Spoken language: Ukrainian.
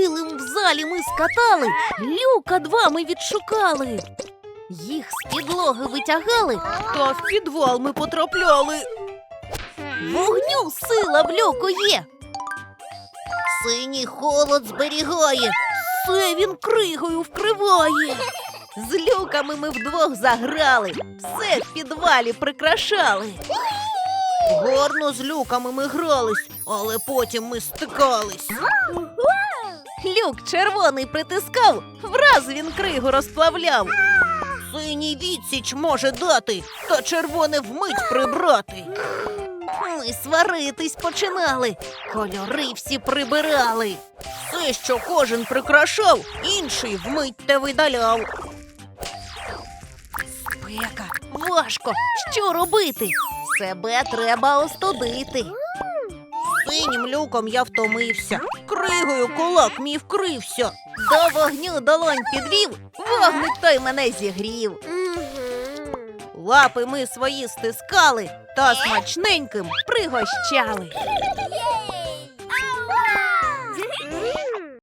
килим в залі ми скатали, люка два ми відшукали. Їх з підлоги витягали, та в підвал ми потрапляли. Вогню сила в люку є. Синій холод зберігає, все він кригою вкриває. З люками ми вдвох заграли, все в підвалі прикрашали. Гарно з люками ми грались, але потім ми стикались. Люк червоний притискав, враз він кригу розплавляв. Синій відсіч може дати, та червоне вмить прибрати. Ми сваритись починали, кольори всі прибирали. Все, що кожен прикрашав, інший вмить те видаляв. Спека, важко, що робити? Себе треба остудити. Синім люком я втомився, кригою кулак мій вкрився. До вогню долонь підвів, вогник той мене зігрів. Лапи ми свої стискали та смачненьким пригощали.